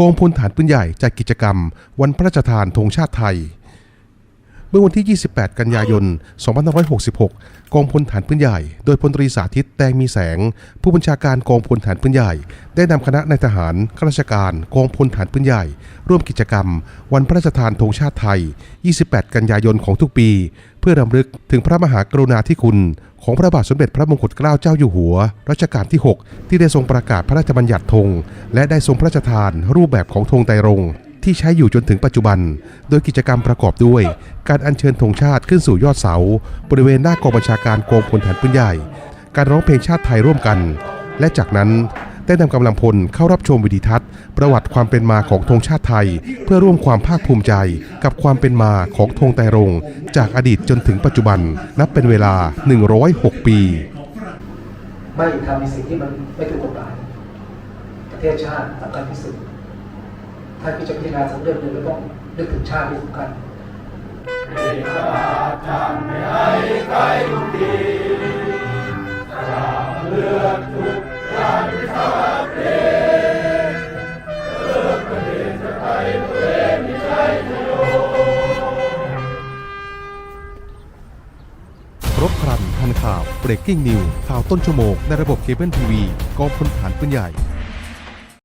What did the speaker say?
กองพลฐานปืนใหญ่จัดกิจกรรม วันพระราชทานธงชาติไทย เมื่อวันที่ 28 กันยายน 2566 กองพลฐานปืนใหญ่ โดยพลตรีสาธิตแตงมีแสง ผู้บัญชาการกองพลฐานปืนใหญ่ ได้นำคณะนายทหารข้าราชการกองพลฐานปืนใหญ่ ร่วมกิจกรรม วันพระราชทานธงชาติไทย 28 กันยายนของทุกปี เพื่อรำลึกถึงพระมหากรุณาธิคุณ ของพระบาทสมเด็จพระมงกุฎเกล้าเจ้าอยู่หัว รัชกาลที่ 6 ที่ได้ทรงประกาศพระราชบัญญัติธงและได้ทรงพระราชทานรูปแบบของธงไตรรง ที่ใช้อยู่จนถึงปัจจุบัน โดยกิจกรรมประกอบด้วย การอัญเชิญธงชาติขึ้นสู่ยอดเสา บริเวณหน้ากองบัญชาการกองพลฐานปืนใหญ่ การร้องเพลงชาติไทยร่วมกัน และจากนั้นได้นำกำลังพลเข้ารับชมวิดีทัศน์ ประวัติความเป็นมาของธงชาติไทย เพื่อร่วมความภาคภูมิใจ กับความเป็นมาของธงไตรรงค์จากอดีตจนถึงปัจจุบัน นับเป็นเวลา 106 ปี ไม่ทำในสิ่งที่มันไม่ถูกกฎหมายประเทศชาติสำคัญที่สุด ถ้าคิดจะพิจารณาสักเรื่องหนึ่งก็ต้องนึกถึงชาติที่สำคัญครบครันทันข่าว breaking news ข่าวต้นชั่วโมงในระบบเคเบิลทีวีกองพลฐานปืนใหญ่